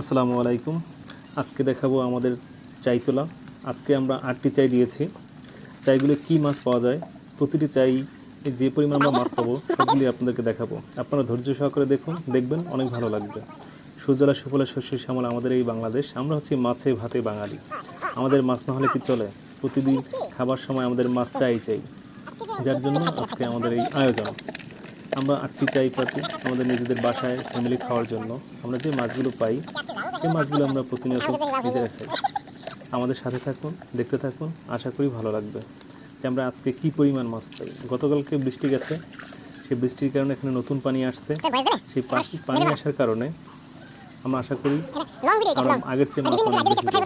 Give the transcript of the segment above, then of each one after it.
আসসালামু আলাইকুম। আজকে দেখাবো আমাদের চাই তোলা। আজকে আমরা আটটি চাই দিয়েছি। চাইগুলো কি মাছ পাওয়া যায়? প্রতিটি চাই যে পরিমাণ আমরা মাছ পাবো, সবগুলি আপনাদেরকে দেখাবো। আপনারা ধৈর্য সহকারে দেখুন, দেখবেন অনেক ভালো লাগবে। সুজলা সুফলা শস্য শ্যামলা আমাদের এই বাংলাদেশ। আমরা হচ্ছি মাছে ভাতে বাঙালি। আমাদের মাছ না হলে কি চলে? প্রতিদিন খাবার সময় আমাদের মাছ চাই চাই। যার জন্য আজকে আমাদের এই আয়োজন। আমরা আটটি চাই পাতি আমাদের নিজেদের বাসায় ফ্যামিলি খাওয়ার জন্য। আমরা যে মাছগুলো পাই সেই মাছগুলো আমরা প্রতিনিয়ত নিজেরা খাই আমাদের সাথে থাকুন দেখতে থাকুন আশা করি ভালো লাগবে। যে আমরা আজকে কি পরিমাণ মাছ পাই। গতকালকে বৃষ্টি গেছে সেই বৃষ্টির কারণে এখানে নতুন পানি আসছে। সেই পানি আসার কারণে আমরা আশা করি আরও আগের চেয়ে মাছ অনেক বেশি।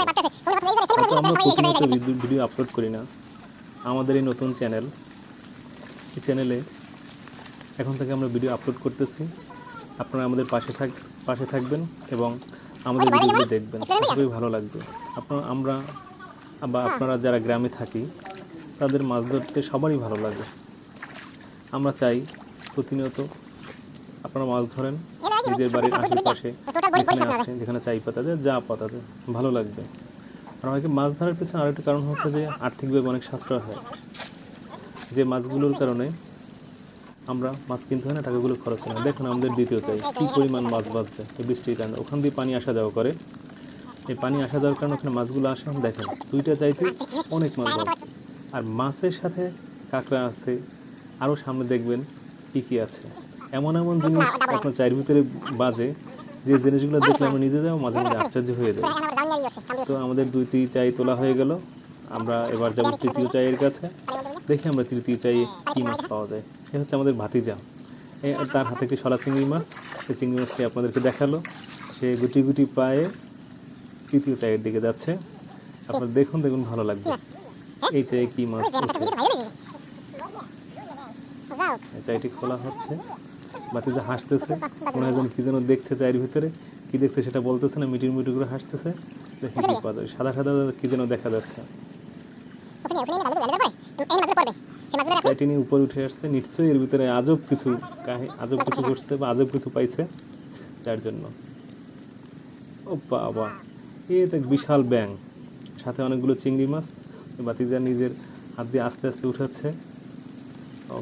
হয়তো আমরা প্রতিনিয়ত ভিডিও- ভিডিও আপলোড করি না। আমাদের এই নতুন চ্যানেল এই চ্যানেলে এখন থেকে আমরা ভিডিও আপলোড করতেছি। আপনারা আমাদের পাশে থাক পাশে থাকবেন এবং আমাদের ভিডিওগুলো দেখবেন। খুবই ভালো লাগবে। আপনারা আমরা বা আপনারা যারা গ্রামে থাকি তাদের মাছ ধরতে সবারই ভালো লাগে। আমরা চাই প্রতিনিয়ত আপনারা মাছ ধরেন নিজের বাড়ির আশেপাশে যেখানে আছে যেখানে চাই পাতা যায় যা পাতা যায় ভালো লাগবে। আর অনেকে মাছ ধরার পেছনে আরেকটা কারণ হচ্ছে যে আর্থিকভাবে অনেক সাশ্রয় হয়। যে মাছগুলোর কারণে আমরা মাছ কিনতে হয় না, টাকাগুলো খরচ হয় না। দেখুন আমাদের দ্বিতীয় চাই, কী পরিমাণ মাছ বাঁচছে, এই বৃষ্টির কারণে। ওখান দিয়ে পানি আসা যাওয়া করে। এই পানি আসা যাওয়ার কারণে ওখানে মাছগুলো আসে দেখেন, দুইটা চাইতে অনেক মাছ বাঁচছে। আর মাছের সাথে কাঁকড়া আছে, আরও সামনে দেখবেন কী কী আছে। এমন এমন জিনিস আপনার চায়ের ভিতরে বাজে, যে জিনিসগুলো দেখলে আমরা নিজেরাও মাঝে মাঝে আশ্চর্য হয়ে যাই। তো আমাদের দুইটি চাই তোলা হয়ে গেল। আমরা এবার যাব তৃতীয় চায়ের কাছে। দেখি আমরা তৃতীয় চাই কী মাছ পাওয়া যায়। সে হচ্ছে আমাদের ভাতিজা। তার হাতে একটি সলা চিংড়ি মাছ। সেই চিংড়ি মাছটি আপনাদেরকে দেখাল। সে গুটি গুটি পায়ে তৃতীয় চায়ের দিকে যাচ্ছে। আপনারা দেখুন দেখুন ভালো লাগবে এই চায়ে কী মাছ উঠে এই চাইটি খোলা হচ্ছে। ভাতিজা হাসতেছে। কোনো একজন কি যেন দেখছে চায়ের ভিতরে। কি দেখছে সেটা বলতেছে না মিটির মিটি করে হাসতেছে। দেখি কি পাওয়া যায়। সাদা সাদা কি যেন দেখা যাচ্ছে। চাইটি নিয়ে উপরে উঠে আসছে নিশ্চয়ই এর ভিতরে আজব কিছু আজব কিছু করছে বা আজব কিছু পাইছে যার জন্য। ও বাবা এ তো বিশাল ব্যাং সাথে অনেকগুলো চিংড়ি মাছ বাতিজা নিজের হাত দিয়ে আস্তে আস্তে উঠাচ্ছে।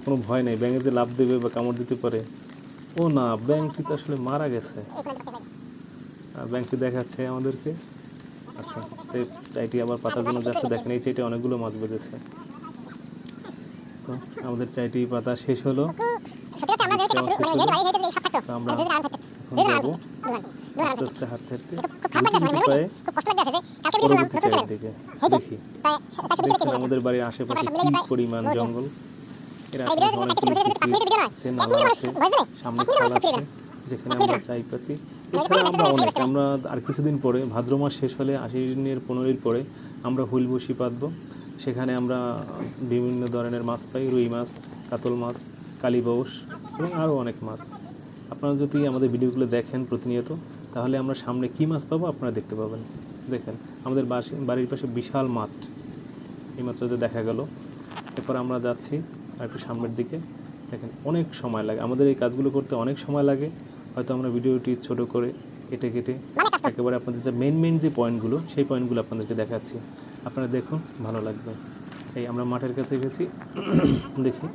কোনো ভয় নেই ব্যাঙে যে লাভ দেবে বা কামড় দিতে পারে। ও না ব্যাংকটি তো আসলে মারা গেছে। ব্যাংকটি দেখাচ্ছে আমাদেরকে। আচ্ছা আবার যাচ্ছে দেখেন এই চাইটি অনেকগুলো মাছ বেঁধেছে। তো আমাদের চাইটি পাতা শেষ হলো। আমরা আমাদের বাড়ির আশেপাশে কি পরিমাণ জঙ্গল সামনে যেখানে আমরা চাই পাতি এছাড়া আমরা অনেক আমরা আর কিছুদিন পরে ভাদ্র মাস শেষ হলে আশ্বিনের পনেরোই পরে আমরা হুল বসি পাতবো। সেখানে আমরা বিভিন্ন ধরনের মাছ পাই রুই মাছ কাতল মাছ কালীবউস এবং আরও অনেক মাছ। আপনারা যদি আমাদের ভিডিওগুলো দেখেন প্রতিনিয়ত তাহলে আমরা সামনে কী মাছ পাবো আপনারা দেখতে পাবেন। দেখেন আমাদের বাসি- বাড়ির পাশে বিশাল মাঠ। এই মাত্রতে দেখা গেল এরপর আমরা যাচ্ছি আর একটু সামনের দিকে। দেখেন অনেক সময় লাগে। আমাদের এই কাজগুলো করতে অনেক সময় লাগে। হয়তো আমরা ভিডিওটি ছোট করে কেটে কেটে একেবারে আপনাদের যে মেন মেন যে পয়েন্টগুলো সেই পয়েন্টগুলো আপনাদেরকে দেখাচ্ছি। আপনারা দেখুন ভালো লাগবে। এই আমরা মাঠের কাছে এসেছি। দেখি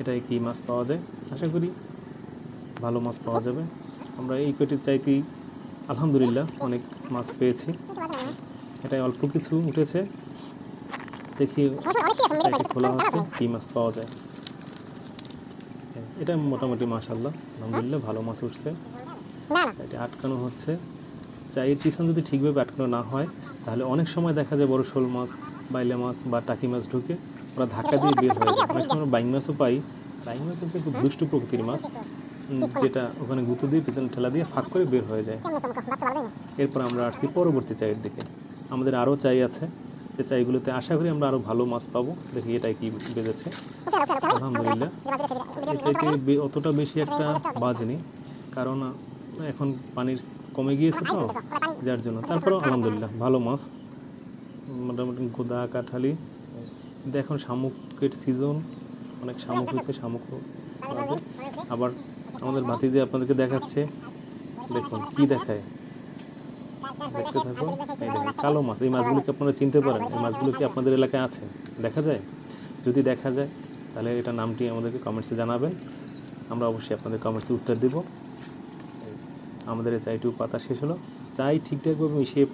এটাই কী মাছ পাওয়া যায়? আশা করি ভালো মাছ পাওয়া যাবে। আমরা এই কটির চাইতেই আলহামদুলিল্লাহ অনেক মাছ পেয়েছি। এটাই অল্প কিছু উঠেছে। দেখি খোলা হচ্ছে কী মাছ পাওয়া যায়। এটা মোটামুটি মাশাল্লাহ আলহামদুলিল্লাহ ভালো মাছ উঠছে। এটা আটকানো হচ্ছে। চাইয়ের পিছন যদি ঠিকভাবে আটকানো না হয় তাহলে অনেক সময় দেখা যায় বড় শোল মাছ বাইলে মাছ বা টাকি মাছ ঢুকে ওরা ধাক্কা দিয়ে বের হয়ে যায়। অনেক সময় আমরা বাইং মাছও পাই। বাইং মাছ হচ্ছে খুব দুষ্ট প্রকৃতির মাছ যেটা ওখানে গুঁতো দিয়ে পিছনে ঠেলা দিয়ে ফাঁক করে বের হয়ে যায়। এরপর আমরা আসছি পরবর্তী চাইয়ের দিকে। আমাদের আরও চাই আছে। যে চাইগুলোতে আশা করি আমরা আরও ভালো মাছ পাবো। দেখি এটাই কি বেজেছে। আলহামদুলিল্লাহ। অতটা বেশি একটা বাজেনি কারণ এখন পানির কমে গিয়েছে তো, যার জন্য। তারপরেও আলহামদুলিল্লাহ, ভালো মাছ। মোটামুটি গোদা, কাঠালি। এখন শামুকের সিজন অনেক শামুক হয়েছে শামুক আবার আমাদের ভাতিজে আপনাদেরকে দেখাচ্ছে। দেখুন, কি দেখায়। দেখতে থাকুন। কালো মাছ এই মাছগুলোকে আপনারা চিনতে পারেন। এই মাছগুলো কি আপনাদের এলাকায় আছে? দেখা যায়? যদি দেখা যায় তাহলে এটা নামটি আমাদেরকে কমেন্টসে জানাবেন। আমরা অবশ্যই আপনাদের কমেন্টসে উত্তর দেব। আমাদের এই চাইটুকু পাতা শেষ হলো। চাই ঠিকঠাকভাবে মিশিয়ে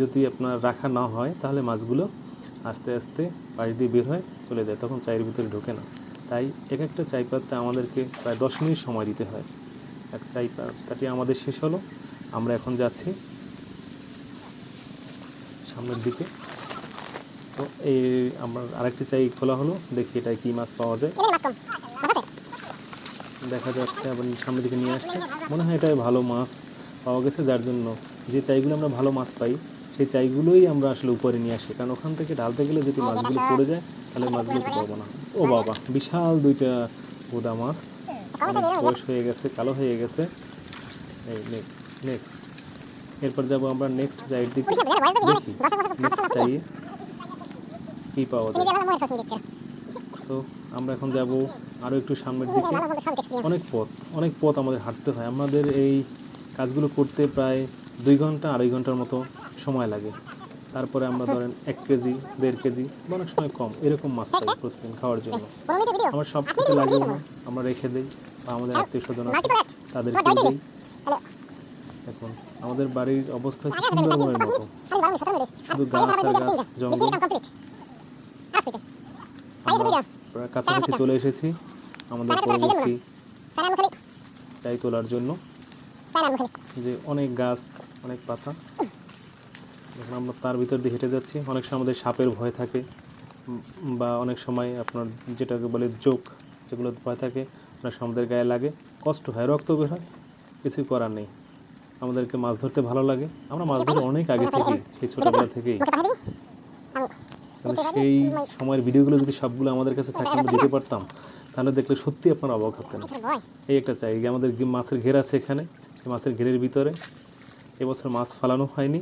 যদি আপনার রাখা না হয় তাহলে মাছগুলো আস্তে আস্তে পাশ দিয়ে বের হয়ে চলে যায়। তখন চায়ের ভিতরে ঢোকে না। তাই এক একটা চাই পাতা আমাদেরকে প্রায় দশ মিনিট সময় দিতে হয়। এক চাই পাতাটি আমাদের শেষ হলো। আমরা এখন যাচ্ছি সামনের দিকে। তো এই আমার আরেকটি চাই খোলা হলো দেখি এটা কি মাছ পাওয়া যায়। দেখা যাচ্ছে আবার সামনের দিকে নিয়ে আসছে। মনে হয় এটা ভালো মাছ পাওয়া গেছে যার জন্য যে চাইগুলো আমরা ভালো মাছ পাই সেই চাইগুলোই আমরা আসলে উপরে নিয়ে আসি। কারণ ওখান থেকে ঢালতে গেলে যদি মাছগুলো পড়ে যায় তাহলে মাছগুলো তো পাবো না। ও বাবা বিশাল দুইটা গোদা মাছ। বয়স হয়ে গেছে কালো হয়ে গেছে। এই নেক্সট এরপর যাব আমরা নেক্সট চাইয়ের দিকে। দেখি নেক্সট চাইয়ে কী পাওয়া যায়। তো আমরা এখন যাব আরও একটু সামনের দিকে। অনেক পথ অনেক পথ আমাদের হাঁটতে হয়। আমাদের এই কাজগুলো করতে প্রায় দুই ঘণ্টা আড়াই ঘণ্টার মতো সময় লাগে। তারপরে আমরা ধরেন এক কেজি দেড় কেজি অনেক সময় কম এরকম মাছ পাই প্রতিদিন খাওয়ার জন্য। আমার সব কিছু লাগেও না আমরা রেখে দিই বা আমাদের আত্মীয় স্বজন আছে তাদেরকে দিই। এখন আমাদের বাড়ির অবস্থা সুন্দরবনের মতো শুধু গাছ আর গাছ জঙ্গল আমরা কাছাকাছি চলে এসেছি আমাদের পরবর্তী চাই তোলার জন্য যে অনেক গাছ অনেক পাতা এখন আমরা তার ভিতর দিয়ে হেঁটে যাচ্ছি অনেক সময় আমাদের সাপের ভয় থাকে বা অনেক সময় আপনার যেটাকে বলে জোক যেগুলো ভয় থাকে অনেক সময় আমাদের গায়ে লাগে কষ্ট হয় রক্ত বের হয় কিছুই করার নেই আমাদেরকে মাছ ধরতে ভালো লাগে। আমরা মাছ ধরে অনেক আগে থেকেই সেই ছোটোবেলা থেকেই। সেই সময়ের ভিডিওগুলো যদি সবগুলো আমাদের কাছে থাকে, আমরা দিতে পারতাম, তাহলে দেখলে সত্যি আপনারা অবাক হতেন। এই একটা চাই আমাদের মাছের ঘের আছে এখানে। মাছের ঘেরের ভিতরে এবছর মাছ ফালানো হয়নি,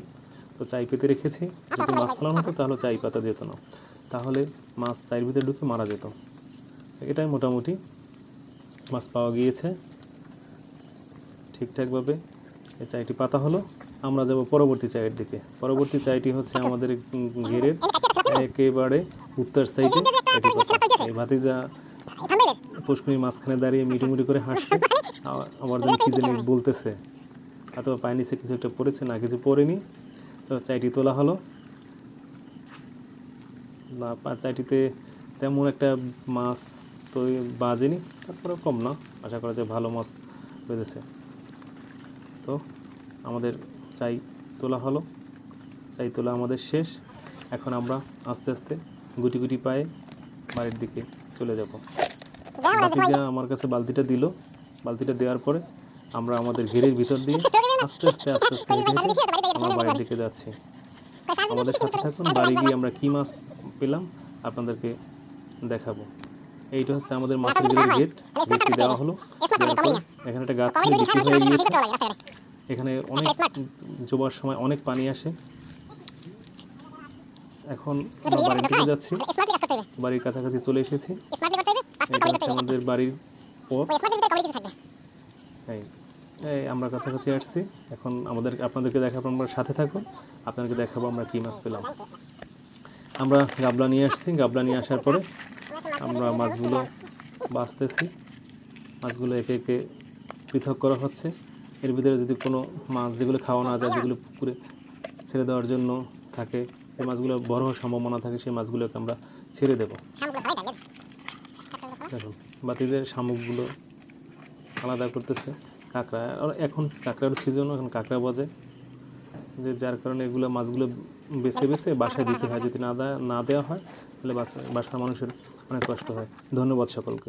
তো চাই পেতে রেখেছি। যদি মাছ ফালানো হতো, তাহলে চাই পাতা যেত না। তাহলে মাছ চাইয়ের ভিতরে ঢুকে মারা যেত। এটাই মোটামুটি মাছ পাওয়া গিয়েছে। ঠিকঠাকভাবে এই চাইটি পাতা হলো। আমরা যাব পরবর্তী চায়ের দিকে। পরবর্তী চাইটি হচ্ছে আমাদের ঘেরের। একেবারে উত্তর সাইডে। এই ভাতিজা পুষ্করির মাঝখানে দাঁড়িয়ে মিটুমিটু করে হাসছে আমার জন্য কি জানি বলতেছে। অথবা পায়ের নিচে কিছু একটা পড়েছে না, কিছু পড়েনি। তো চাইটি তোলা হলো। না চাইটিতে তেমন একটা মাছ তো বাজেনি। তারপরে কম না। আশা করা যায় ভালো মাছ বেঁধেছে তো আমাদের চাই তোলা হলো। চাই তোলা আমাদের শেষ। এখন আমরা আস্তে আস্তে গুটি গুটি পায়ে বাড়ির দিকে চলে যাব। বাতিজা আমার কাছে বালতিটা দিল। বালতিটা দেওয়ার পরে আমরা আমাদের ঘেরের ভিতর দিয়ে আস্তে আস্তে আস্তে আস্তে হেঁটে আমরা বাড়ির দিকে যাচ্ছি। আমাদের সাথে থাকুন, বাড়ি গিয়ে আমরা কী মাছ পেলাম আপনাদেরকে দেখাবো। এইটা হচ্ছে আমাদের মাছের ঘেরের গেট গেটটি দেওয়া হলো। এখানে একটা গাছ বিক্রি হয়ে গিয়েছে। এখানে অনেক জোবার সময় অনেক পানি আসে। এখন বাড়ির দিকে যাচ্ছি। বাড়ির কাছাকাছি চলে এসেছি। এটা হচ্ছে আমাদের বাড়ির পথ। এই এই আমরা কাছাকাছি আসছি। এখন আমাদের আপনাদেরকে দেখাবো আমরা সাথে থাকুন। আপনাদেরকে দেখাবো আমরা কী মাছ পেলাম। আমরা গাবলা নিয়ে আসছি। গাবলা নিয়ে আসার পরে আমরা মাছগুলো বাঁচতেছি। মাছগুলো একে একে পৃথক করা হচ্ছে। এর ভিতরে যদি কোনো মাছ যেগুলো খাওয়া না যায়, যেগুলো পুকুরে ছেড়ে দেওয়ার জন্য থাকে, সেই মাছগুলো বড় হওয়ার সম্ভাবনা থাকে, সেই মাছগুলোকে আমরা ছেড়ে দেবো। দেখুন, বাতিদের শামুকগুলো আলাদা করতেছে। কাঁকড়া এখন কাঁকড়ার সিজন এখন কাঁকড়া বাজে। যে যার কারণে এগুলো মাছগুলো বেছে বেছে বাসায় দিতে হয়। যদি না না দেওয়া হয়, তাহলে বাসা বাসার মানুষের অনেক কষ্ট হয়। ধন্যবাদ সকলকে।